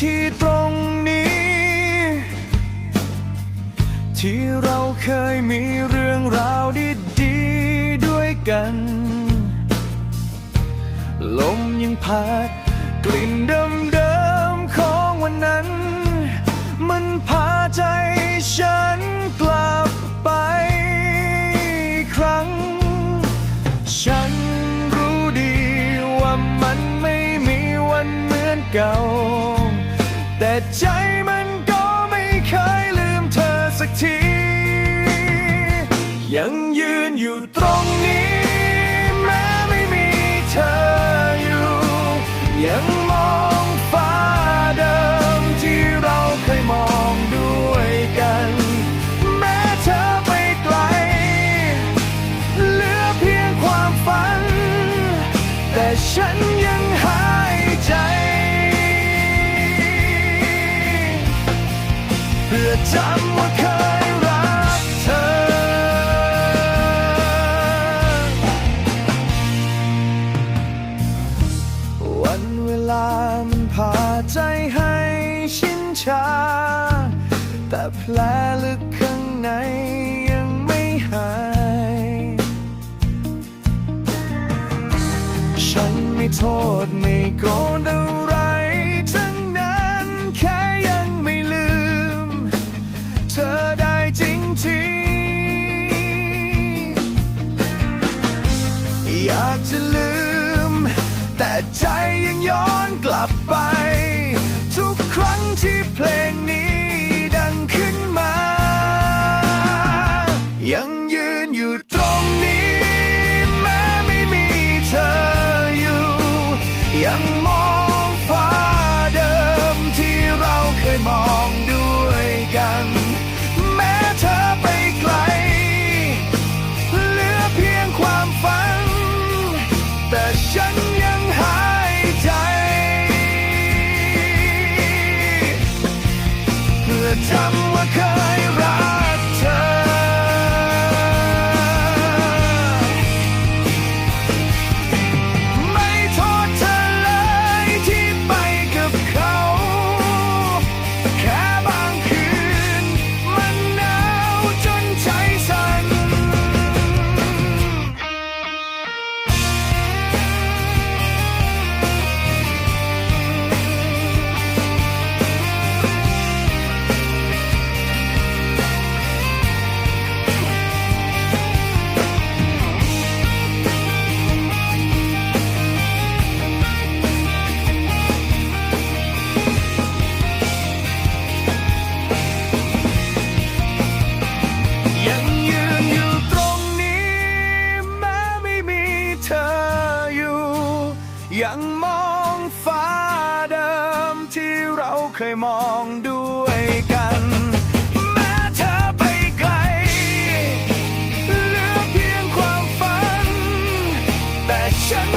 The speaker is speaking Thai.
ที่ตรงนี้ ที่เราเคยมีเรื่องราวดีๆด้วยกัน ลมยังพัดกลิ่นเดิมๆของวันนั้น มันพาใจฉันกลับไปครั้ง ฉันรู้ดีว่ามันไม่มีวันเหมือนเก่า ใจมันก็ไม่เคยลืมเธอสักที ยังยืนอยู่ตรงนี้แม้ไม่มีเธออยู่ ยังมองฟ้าเดิมที่เราเคยมองด้วยกัน แม้เธอไปไกล เหลือเพียงความฝัน แต่ฉัน จำว่าเคยรักเธอ วันเวลามันพาใจให้ชินชา แต่แผลลึกข้างในยังไม่หาย ฉันไม่โทษไม่โกรธ อยากจะลืม แต่ใจยังย้อนกลับไป ทุกครั้งที่เพลงนี้ดังขึ้นมา ยังยืนอยู่ตรงนี้ แม้ไม่มีเธออยู่ ยัง เธออยู่ ยังมองฟ้าเดิมที่เราเคยมองด้วยกัน แม้เธอไปไกล เหลือเพียงความฝัน แต่ฉัน